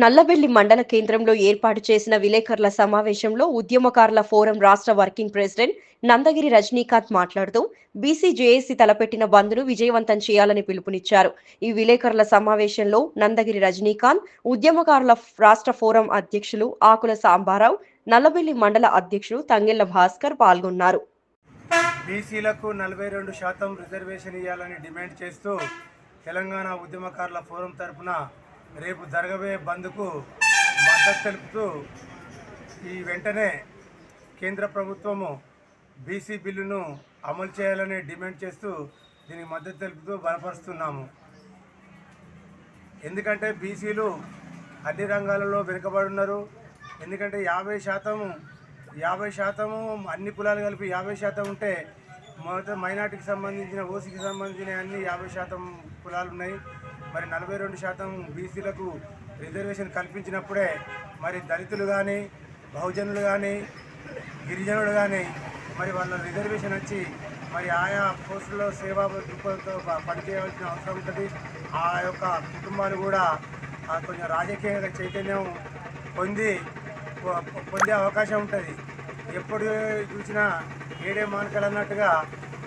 నల్లబెల్లి మండల కేంద్రంలో ఏర్పాటు చేసిన విలేకరుల సమావేశంలో ఉద్యమకారుల ఫోరం రాష్ట్ర వర్కింగ్ ప్రెసిడెంట్ నందగిరి రజనీకాంత్ మాట్లాడుతూ బీసీ జేఏసీ తలపెట్టిన బంద్ను విజయవంతం చేయాలని పిలుపునిచ్చారు. ఈ విలేకరుల సమావేశంలో నందగిరి రజనీకాంత్ ఉద్యమకారుల రాష్ట్ర ఫోరం అధ్యక్షులు ఆకుల సాంబారావు నల్లబెల్లి మండల అధ్యక్షుడు తంగెళ్ళ భాస్కర్ పాల్గొన్నారు. బీసీలకు నలభై రెండు శాతం రిజర్వేషన్ ఇవ్వాలని డిమాండ్ చేస్తూ తెలంగాణ ఉద్యమకారుల ఫోరం తరపున రేపు జరగబోయే బంద్కు మద్దతు తెలుపుతూ ఈ వెంటనే కేంద్ర ప్రభుత్వము బీసీ బిల్లును అమలు చేయాలని డిమాండ్ చేస్తూ దీనికి మద్దతు తెలుపుతూ బలపరుస్తున్నాము. ఎందుకంటే బీసీలు అన్ని రంగాలలో వెనుకబడి ఉన్నారు ఎందుకంటే యాభై శాతము యాభై శాతము అన్ని కులాలు కలిపి యాభై శాతం ఉంటే మొదట మైనార్టీకి సంబంధించిన ఓసీకి సంబంధించిన అన్ని యాభై శాతం కులాలు ఉన్నాయి. మరి నలభై రెండు శాతం బీసీలకు రిజర్వేషన్ కల్పించినప్పుడే మరి దళితులు కానీ బహుజనులు కానీ గిరిజనులు కానీ మరి వాళ్ళ రిజర్వేషన్ వచ్చి మరి ఆయా పోస్టుల్లో సేవా దృక్పథంతో పనిచేయవలసిన అవసరం ఉంటుంది. ఆ యొక్క కుటుంబాలు కూడా ఆ కొంచెం రాజకీయంగా చైతన్యం పొంది పొందే అవకాశం ఉంటుంది. ఎప్పుడు చూసినా ఏడే మానకలు అన్నట్టుగా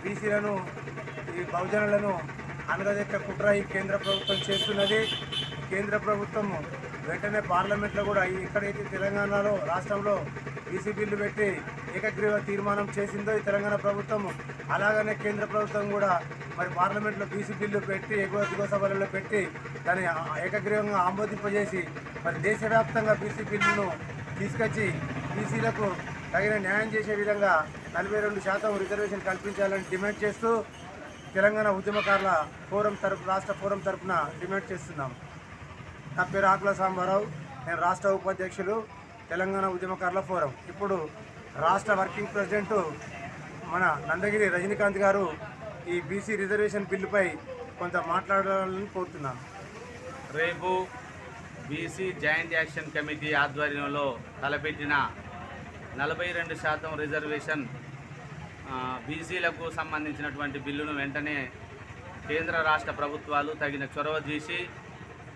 బీసీలను ఈ బహుజనులను అనగదెక్క కుట్ర ఈ కేంద్ర ప్రభుత్వం చేస్తున్నది. కేంద్ర ప్రభుత్వం వెంటనే పార్లమెంట్లో కూడా ఎక్కడైతే తెలంగాణలో రాష్ట్రంలో బీసీ బిల్లు పెట్టి ఏకగ్రీవ తీర్మానం చేసిందో ఈ తెలంగాణ ప్రభుత్వం అలాగనే కేంద్ర ప్రభుత్వం కూడా మరి పార్లమెంట్లో బీసీ బిల్లు పెట్టి ఎగువ దిగువ సభలలో పెట్టి దాన్ని ఏకగ్రీవంగా ఆమోదింపజేసి మరి దేశవ్యాప్తంగా బీసీ బిల్లును తీసుకొచ్చి బీసీలకు తగిన న్యాయం చేసే విధంగా నలభై రెండు శాతం రిజర్వేషన్ కల్పించాలని డిమాండ్ చేస్తూ తెలంగాణ ఉద్యమకారుల ఫోరం తరపు రాష్ట్ర ఫోరం తరపున డిమాండ్ చేస్తున్నాం. నా పేరు ఆకుల సాంబారావు నేను రాష్ట్ర ఉపాధ్యక్షులు తెలంగాణ ఉద్యమకారుల ఫోరం. ఇప్పుడు రాష్ట్ర వర్కింగ్ ప్రెసిడెంట్ మన నందగిరి రజనీకాంత్ గారు ఈ బీసీ రిజర్వేషన్ బిల్లుపై కొంత మాట్లాడాలని కోరుతున్నాను రేపు బీసీ జాయింట్ యాక్షన్ కమిటీ ఆధ్వర్యంలో తలపెట్టిన నలభై రెండు శాతం రిజర్వేషన్ బీసీలకు సంబంధించినటువంటి బిల్లును వెంటనే కేంద్ర రాష్ట్ర ప్రభుత్వాలు తగిన చొరవ తీసి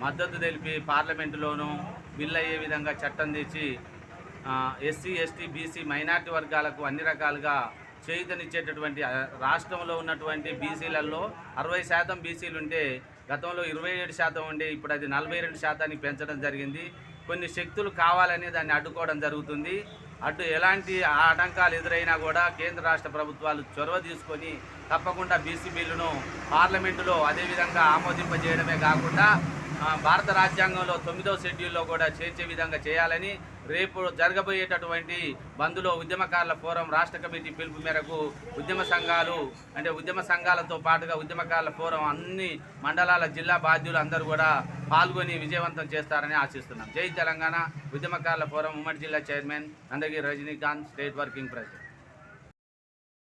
మద్దతు తెలిపి పార్లమెంటులోనూ బిల్లు అయ్యే విధంగా చట్టం తెచ్చి ఎస్సీ ఎస్టీ బీసీ మైనార్టీ వర్గాలకు అన్ని రకాలుగా చేయుతనిచ్చేటటువంటి రాష్ట్రంలో ఉన్నటువంటి బీసీలలో అరవై శాతం బీసీలు ఉంటే గతంలో ఇరవై ఏడు శాతం ఉండే ఇప్పుడు అది నలభై రెండు శాతానికి పెంచడం జరిగింది. కొన్ని శక్తులు కావాలని దాన్ని అడ్డుకోవడం జరుగుతుంది. అటు ఎలాంటి ఆటంకాలు ఎదురైనా కూడా కేంద్ర రాష్ట్ర ప్రభుత్వాలు చొరవ తీసుకొని తప్పకుండా బీసీ బిల్లును పార్లమెంటులో అదేవిధంగా ఆమోదింపజేయడమే కాకుండా భారత రాజ్యాంగంలో తొమ్మిదవ షెడ్యూల్లో కూడా చేర్చే విధంగా చేయాలని రేపు జరగబోయేటటువంటి బంద్లో ఉద్యమకారుల ఫోరం రాష్ట్ర కమిటీ పిలుపు మేరకు ఉద్యమ సంఘాలు అంటే ఉద్యమ సంఘాలతో పాటుగా ఉద్యమకారుల ఫోరం అన్ని మండలాల జిల్లా బాధ్యులు అందరూ కూడా పాల్గొని విజయవంతం చేస్తారని ఆశిస్తున్నాం. జై తెలంగాణ. ఉద్యమకారుల ఫోరం ఉమ్మడి జిల్లా chairman Andagiri Rajinikanth state working president.